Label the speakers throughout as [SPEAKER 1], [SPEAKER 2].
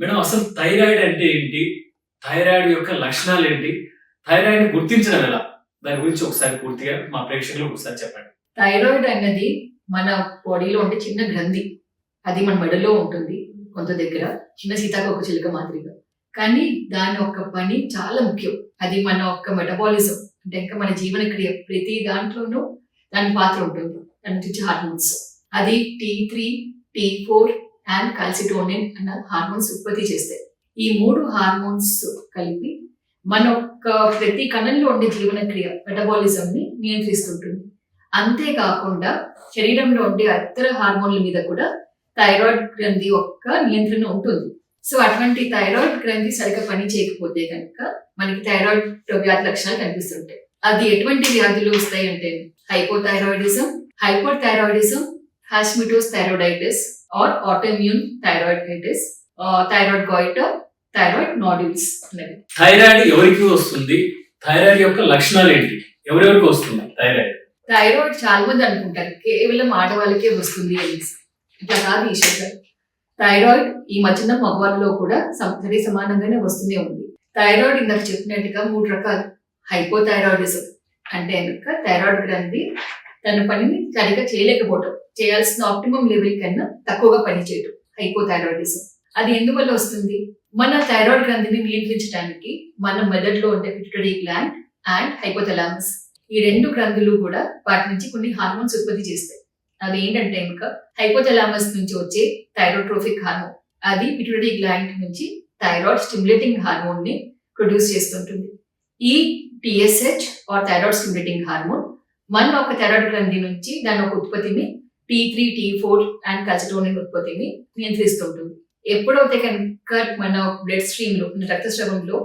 [SPEAKER 1] Madam అసలు thyroid అంటే ఏంటి? థైరాయిడ్ యొక్క లక్షణాలు ఏంటి? థైరాయిడ్ గుర్తించడం ఎలా? దాని గురించి ఒకసారి పూర్తిగా మా ప్రేక్షకులకు ఒకసారి చెప్పండి.
[SPEAKER 2] థైరాయిడ్ అనేది మన బాడీలో ఉండే చిన్న గ్రంథి. అది మన మెడలో ఉంటుంది కొంత దగ్గర చిన్న సీతాకోక చిలుక మాదిరిగా. కానీ దాని యొక్క పని చాలా ముఖ్యం. అది మన యొక్క మెటబాలిజం. అంటే ఇంకా మన జీవన క్రియ ప్రతి దాంట్లోనూ దాని పాత్ర ఉంటుంది. దాని నుంచి హార్మోన్స్. అది T three T four and calcitonin అన్న హార్మోన్స్ ఉత్పత్తి చేస్తాయి. ఈ మూడు హార్మోన్స్ కలిపి మన యొక్క ప్రతి కణంలో ఉండే జీవన క్రియ మెటబాలిజం ని నియంత్రిస్తుంటుంది. అంతేకాకుండా శరీరంలో ఉండే ఇతర హార్మోన్ల మీద కూడా థైరాయిడ్ గ్రంథి యొక్క నియంత్రణ ఉంటుంది. సో అటువంటి థైరాయిడ్ గ్రంథి సరిగ్గా పని చేయకపోతే కనుక మనకి థైరాయిడ్ వ్యాధి లక్షణాలు కనిపిస్తుంటాయి. అది ఎటువంటి వ్యాధులు వస్తాయి అంటే hypothyroidism hypothyroidism Hashimoto's thyroiditis or autoimmune thyroiditis thyroid goitre thyroid nodules
[SPEAKER 1] thyroid ఎవరికి వస్తుంది? థైరాయిడ్ యొక్క లక్షణాలు ఏంటి? ఎవరెవరికి వస్తుంది? థైరాయిడ్
[SPEAKER 2] థైరాయిడ్ చాలా మంది అనుకుంటారు కేవలం ఆడవాళ్ళకే వస్తుంది అనేసి ఇట్లా కాదు ఈశ్వర్ థైరాయిడ్ ఈ మధ్యన మగవాళ్ళలో కూడా సరి సమానంగానే వస్తూనే ఉంది. థైరాయిడ్ ఇందాక చెప్పినట్టుగా మూడు రకాలు. హైపోథైరాయిడిజం అంటే కనుక థైరాయిడ్ గ్రంథి తన పనిని సరిగ్గా చేయలేకపోవటం చేయాల్సిన ఆప్టిమం లెవెల్ కన్నా తక్కువగా పనిచేయటం హైపోథైరాయిడిజం అది ఎందువల్ల వస్తుంది? మన థైరాయిడ్ గ్రంథిని నియంత్రించడానికి మన మెదడులో ఉండే పిట్యూటరీ గ్లాండ్ అండ్ హైపోథలామస్ ఈ రెండు గ్రంథులు కూడా వాటి నుంచి కొన్ని హార్మోన్స్ ఉత్పత్తి చేస్తాయి. అది ఏంటంటే ఇంకా హైపోథలామస్ నుంచి వచ్చే థైరోట్రోఫిక్ హార్మోన్ అది పిట్యూటరీ గ్లాండ్ నుంచి థైరాయిడ్ స్టిమ్యులేటింగ్ హార్మోన్ని ప్రొడ్యూస్ చేస్తుంటుంది. ఈ TSH or thyroid stimulating hormone మన ఒక థైరాయిడ్ గ్రంథి నుంచి దాని ఒక ఉత్పత్తిని T three T four and calcitonin ఉత్పత్తిని నియంత్రిస్తుంటుంది. ఎప్పుడైతే కనుక మన బ్లడ్ స్ట్రీమ్లో మన రక్తస్రావంలో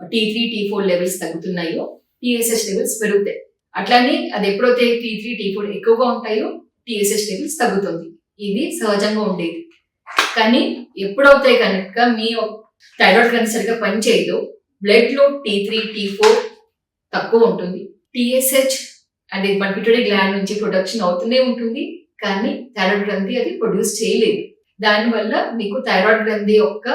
[SPEAKER 2] T three T four levels తగ్గుతున్నాయో TSH levels పెరుగుతాయి. అట్లానే అది ఎప్పుడైతే టీ త్రీ టీ ఫోర్ ఎక్కువగా ఉంటాయో టీఎస్హెచ్ లెవెల్స్ తగ్గుతుంది. ఇది సహజంగా ఉండేది. కానీ ఎప్పుడైతే కనుక మీ థైరాయిడ్ గ్రంథి సరిగ్గా పనిచేయదు బ్లడ్లో టీ త్రీ టీ ఫోర్ తక్కువ ఉంటుంది. టీఎస్హెచ్ అంటే మన పిటరీ గ్లాండ్ నుంచి ప్రొడక్షన్ అవుతూనే ఉంటుంది. కానీ థైరాయిడ్ గ్రంథి అది ప్రొడ్యూస్ చేయలేదు. దానివల్ల మీకు థైరాయిడ్ గ్రంథి యొక్క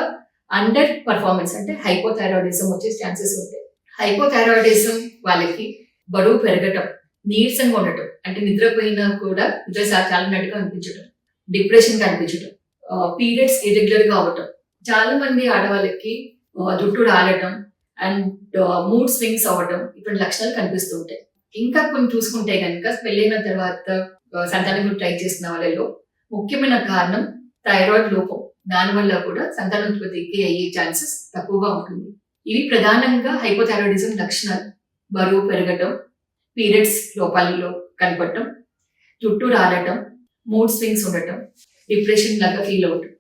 [SPEAKER 2] అండర్ పర్ఫార్మెన్స్ అంటే హైపోథైరాయిడిజం వచ్చే ఛాన్సెస్ ఉంటాయి. హైపోథైరాయిడిజం వాళ్ళకి బరువు పెరగటం నీరసంగా ఉండటం అంటే నిద్రపోయినా కూడా నిద్ర సా- చాలినట్టుగా అనిపించటం డిప్రెషన్ కనిపించటం పీరియడ్స్ ఇరెగ్యులర్గా అవటం చాలా మంది ఆడవాళ్ళకి జుట్టు రాలటం అండ్ మూడ్ స్వింగ్స్ అవ్వటం ఇటువంటి లక్షణాలు కనిపిస్తుంటాయి ఇంకా కొన్ని చూసుకుంటే కనుక పెళ్ళైన తర్వాత సంతానం ట్రై చేసిన వాళ్ళలో ముఖ్యమైన కారణం థైరాయిడ్ లోపం. దానివల్ల కూడా సంతానోత్పత్తికి అయ్యే ఛాన్సెస్ తక్కువగా ఉంటుంది. ఇవి ప్రధానంగా హైపోథైరాయిడిజం లక్షణాలు. బరువు పెరగటం పీరియడ్స్ లోపాలలో కనపడటం జుట్టు రాలటం మూడ్ స్వింగ్స్ ఉండటం డిప్రెషన్ లాగా ఫీల్ అవటం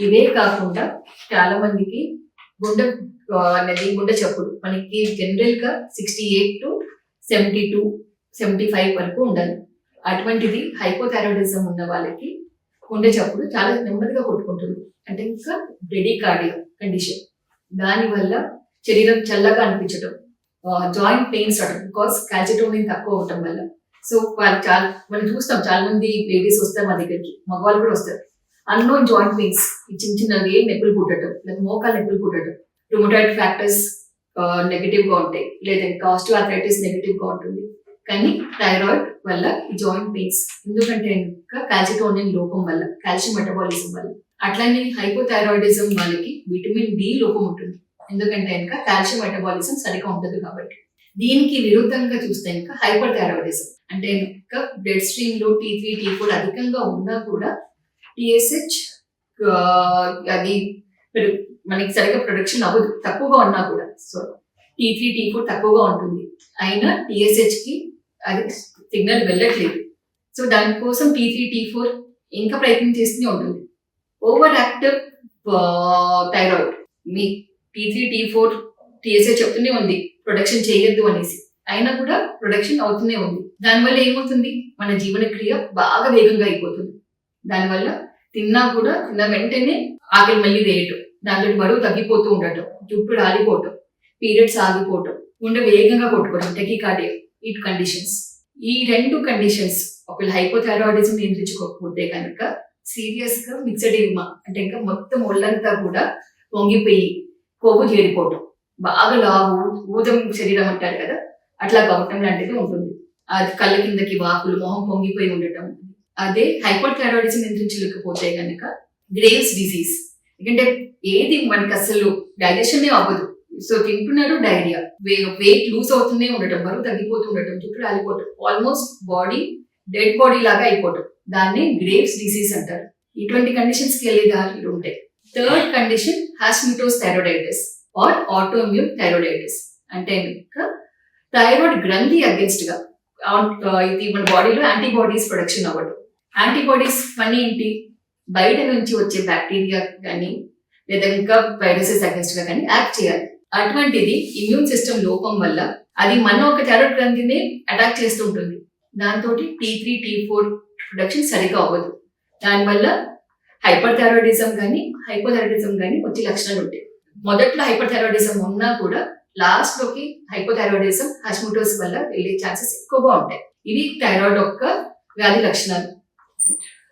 [SPEAKER 2] ఇవే కాకుండా చాలా మందికి గుండె అనేది గుండె చప్పుడు. మనకి జనరల్గా sixty eight to seventy two seventy five వరకు ఉండాలి అటువంటిది హైపోథైరాయిడిజం ఉన్న వాళ్ళకి ఉండేటప్పుడు చాలా నెమ్మదిగా కొట్టుకుంటుంది. అంటే ఇంకా బ్రెడికార్డియా కండిషన్. దానివల్ల శరీరం చల్లగా అనిపించడం జాయింట్ పెయిన్స్ అవడం బికాస్ కాల్సిటోనిన్ తక్కువ అవటం వల్ల. సో వాళ్ళు చాలా మనం చూస్తాం చాలా మంది బేబీస్ వస్తారు మా దగ్గరికి మగవాళ్ళు కూడా వస్తారు. అన్నోన్ జాయింట్ పెయిన్స్ ఈ చిన్న చిన్నవి నొప్పులు పుట్టడం లేకపోతే మోకాలు నొప్పులు పుట్టడం రుమటాయిడ్ ఫ్యాక్టర్స్ నెగిటివ్గా ఉంటాయి. లేదా ఆథరైటిస్ నెగిటివ్గా ఉంటుంది. కానీ థైరాయిడ్ వల్ల ఈ జాయింట్ పెయిన్స్ ఎందుకంటే ఇంకా కాల్సిటోనిన్ లోపం వల్ల కాల్షియం మెటబాలిజం వల్ల. అట్లానే హైపోథైరాయిడిజం వాళ్ళకి విటమిన్ డి లోపం ఉంటుంది. ఎందుకంటే ఇంకా కాల్షియం మెటబాలిజం సరిగా ఉండదు కాబట్టి. దీనికి విరుద్ధంగా చూస్తే ఇంకా హైపర్ థైరాయిడిజం అంటే ఇంకా బ్లడ్ స్ట్రీమ్లో టీ త్రీ టీ ఫోర్ అధికంగా ఉన్నా కూడా టిఎస్హెచ్ అది మనకి సరిగ్గా ప్రొడక్షన్ అవ్వదు. తక్కువగా ఉన్నా కూడా. So T three T four తక్కువగా ఉంటుంది. అయినా టీఎస్హెచ్కి అది సిగ్నల్ వెళ్ళట్లేదు. సో దానికోసం టీ త్రీ టీ ఫోర్ ఇంకా ప్రయత్నం చేస్తూనే ఉంటుంది. ఓవర్ యాక్టివ్ థైరాయిడ్ మీ T three T four TSH చెప్తూనే ఉంది. ప్రొడక్షన్ చేయొద్దు అనేసి. అయినా కూడా ప్రొడక్షన్ అవుతూనే ఉంది. దానివల్ల ఏమవుతుంది? మన జీవన క్రియ బాగా వేగంగా అయిపోతుంది. దానివల్ల తిన్నా కూడా తిన్న వెంటనే ఆకలి మళ్ళీ వేయటం. దాంతో బరువు తగ్గిపోతూ ఉండటం జుట్టు రాలిపోవటం పీరియడ్స్ ఆగిపోవటం గుండె వేగంగా కొట్టుకోవడం టెకికార్డియా ఈ కండిషన్స్. ఈ రెండు కండిషన్స్ ఒకవేళ హైపోథైరాయిడిజం నియంత్రించుకోకపోతే కనుక సీరియస్గా మిక్సడ్ ఎడిమా అంటే ఇంకా మొత్తం ఒళ్ళంతా కూడా పొంగిపోయి కొవ్వు చేరిపోవటం. బాగా లావు ఊదం శరీరం అంటారు కదా అట్లా కావటం లాంటిది ఉంటుంది. అది కళ్ళ కిందకి వాకులు మొహం పొంగిపోయి ఉండటం. అదే హైపోథైరాయిడిజం నియంత్రించలేకపోతే కనుక గ్రేవ్స్ డిసీజ్. ఎందుకంటే ఏది మనకి అసలు డైజెషన్ అవ్వదు. సో తింటున్నారు డైరియా వెయిట్ లూజ్ అవుతూనే ఉండటం బరువు తగ్గిపోతూ ఉండటం చుట్టూ రాలిపోవటం ఆల్మోస్ట్ బాడీ డెడ్ బాడీ లాగా అయిపోవటం. దాన్ని గ్రేవ్స్ డిసీజ్ అంటారు. ఇటువంటి కండిషన్స్కి వెళ్ళే దారులు ఉంటాయి. Third condition Hashimoto's thyroiditis or autoimmune thyroiditis అంటే థైరాయిడ్ గ్రంథి అగేన్స్ట్గా ఇది మన బాడీలో యాంటీబాడీస్ ప్రొడక్షన్ అవ్వడం యాంటీబాడీస్ పని ఏంటి? బయట నుంచి వచ్చే బ్యాక్టీరియా కానీ లేదా ఇంకా వైరసెస్ అగెన్స్ట్గా కానీ యాక్ట్ చేయాలి. అటువంటిది ఇమ్యూన్ సిస్టమ్ లోపం వల్ల అది మన ఒక థైరాయిడ్ గ్రంథిని అటాక్ చేస్తూ ఉంటుంది. దాంతో T three T four production సరిగా అవ్వదు. దానివల్ల హైపర్ థైరాయిడిజం కానీ హైపోథైరాయిడిజం కానీ వచ్చే లక్షణాలు ఉంటాయి. మొదట్లో హైపర్ థైరాయిడిజం ఉన్నా కూడా లాస్ట్లోకి హైపోథైరాయిడిజం హాస్మిటోస్ వల్ల వెళ్ళే ఛాన్సెస్ ఎక్కువగా ఉంటాయి. ఇవి థైరాయిడ్ యొక్క వ్యాధి లక్షణాలు.